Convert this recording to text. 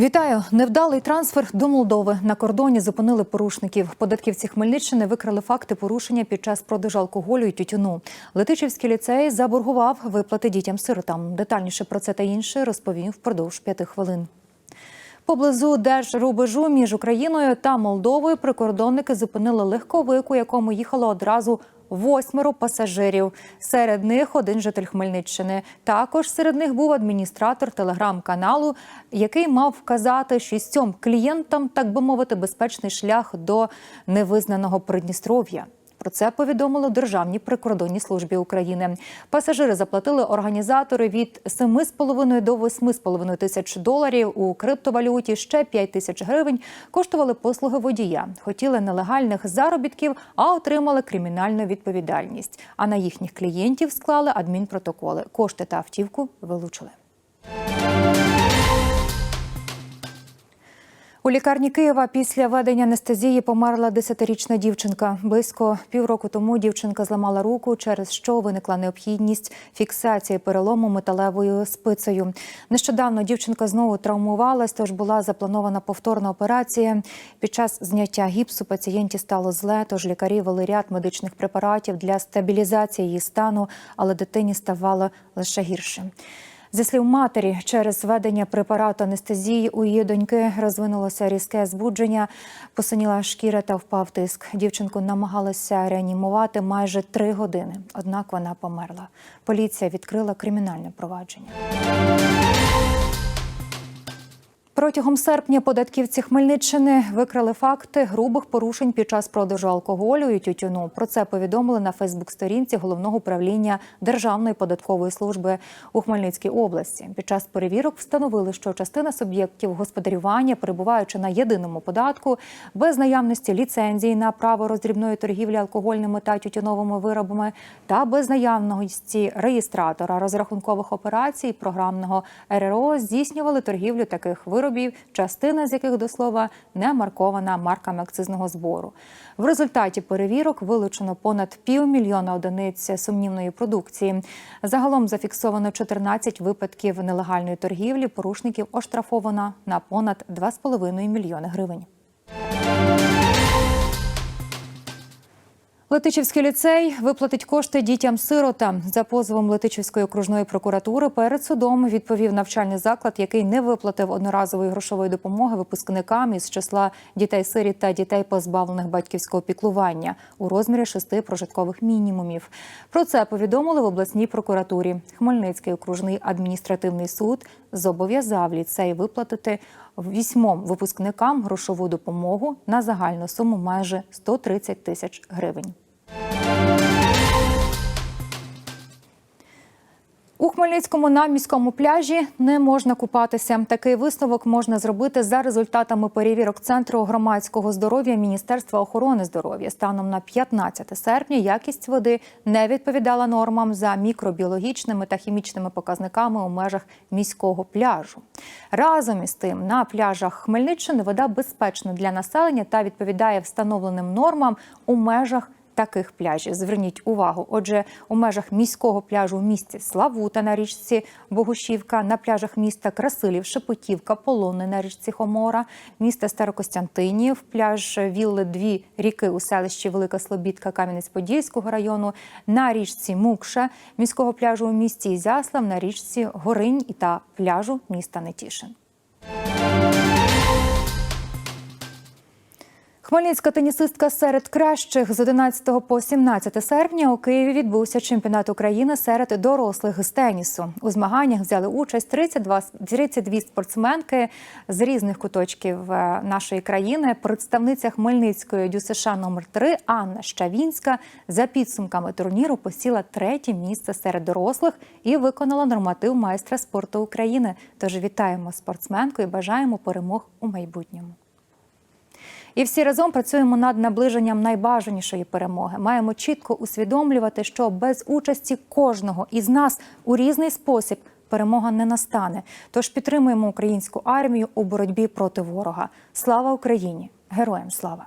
Вітаю! Невдалий трансфер до Молдови на кордоні зупинили порушників. Податківці Хмельниччини викрали факти порушення під час продажу алкоголю і тютюну. Летичівський ліцей заборгував виплати дітям-сиротам. Детальніше про це та інше розповім впродовж п'яти хвилин. Поблизу держрубежу між Україною та Молдовою прикордонники зупинили легковик, у якому їхало одразу восьмеро пасажирів. Серед них один житель Хмельниччини. Також серед них був адміністратор телеграм-каналу, який мав вказати шістьом клієнтам, так би мовити, безпечний шлях до невизнаного Придністров'я. Про це повідомили в Державній прикордонній службі України. Пасажири заплатили організатори від 7,5 до 8,5 тисяч доларів у криптовалюті. Ще 5 тисяч гривень коштували послуги водія. Хотіли нелегальних заробітків, а отримали кримінальну відповідальність. А на їхніх клієнтів склали адмінпротоколи. Кошти та автівку вилучили. Лікарні Києва після введення анестезії померла 10-річна дівчинка. Близько півроку тому дівчинка зламала руку, через що виникла необхідність фіксації перелому металевою спицею. Нещодавно дівчинка знову травмувалась, тож була запланована повторна операція. Під час зняття гіпсу пацієнті стало зле, тож лікарі вели ряд медичних препаратів для стабілізації її стану, але дитині ставало лише гірше. Зі слів матері, через введення препарату анестезії у її доньки розвинулося різке збудження, посиніла шкіра та впав тиск. Дівчинку намагалися реанімувати майже три години, однак вона померла. Поліція відкрила кримінальне провадження. Протягом серпня податківці Хмельниччини викрали факти грубих порушень під час продажу алкоголю і тютюну. Про це повідомили на Фейсбук-сторінці головного управління Державної податкової служби у Хмельницькій області. Під час перевірок встановили, що частина суб'єктів господарювання, перебуваючи на єдиному податку, без наявності ліцензії на право роздрібної торгівлі алкогольними та тютюновими виробами, та без наявності реєстратора розрахункових операцій програмного РРО здійснювали торгівлю таких виробів виробів, частина з яких до слова не маркована марками акцизного збору. В результаті перевірок вилучено понад півмільйона одиниць сумнівної продукції. Загалом зафіксовано 14 випадків нелегальної торгівлі. Порушників оштрафовано на понад 2,5 мільйони гривень. Летичівський ліцей виплатить кошти дітям-сиротам. За позовом Летичівської окружної прокуратури перед судом відповів навчальний заклад, який не виплатив одноразової грошової допомоги випускникам із числа дітей-сиріт та дітей, позбавлених батьківського піклування у розмірі шести прожиткових мінімумів. Про це повідомили в обласній прокуратурі. Хмельницький окружний адміністративний суд зобов'язав ліцей виплатити вісьмом випускникам грошову допомогу на загальну суму майже 130 тисяч гривень. У Хмельницькому на міському пляжі не можна купатися. Такий висновок можна зробити за результатами перевірок центру громадського здоров'я Міністерства охорони здоров'я. Станом на 15 серпня якість води не відповідала нормам за мікробіологічними та хімічними показниками у межах міського пляжу. Разом із тим на пляжах Хмельниччини вода безпечна для населення та відповідає встановленим нормам у межах таких пляжів. Зверніть увагу. Отже, у межах міського пляжу в місті Славута на річці Богушівка, на пляжах міста Красилів, Шепетівка, Полони на річці Хомора, міста Старокостянтинів, пляж Вілли Дві ріки у селищі Велика Слобідка Кам'янець-Подільського району, на річці Мукша, міського пляжу у місті Ізяслав, на річці Горинь та пляжу міста Нетішин. Хмельницька тенісистка серед кращих з 11 по 17 серпня у Києві відбувся чемпіонат України серед дорослих з тенісу. У змаганнях взяли участь 32, 32 спортсменки з різних куточків е, нашої країни. Представниця Хмельницької ДЮСШ номер 3 Анна Щавінська за підсумками турніру посіла третє місце серед дорослих і виконала норматив майстра спорту України. Тож вітаємо спортсменку і бажаємо перемог у майбутньому. І всі разом працюємо над наближенням найбажанішої перемоги. Маємо чітко усвідомлювати, що без участі кожного із нас у різний спосіб перемога не настане. Тож підтримуємо українську армію у боротьбі проти ворога. Слава Україні! Героям слава!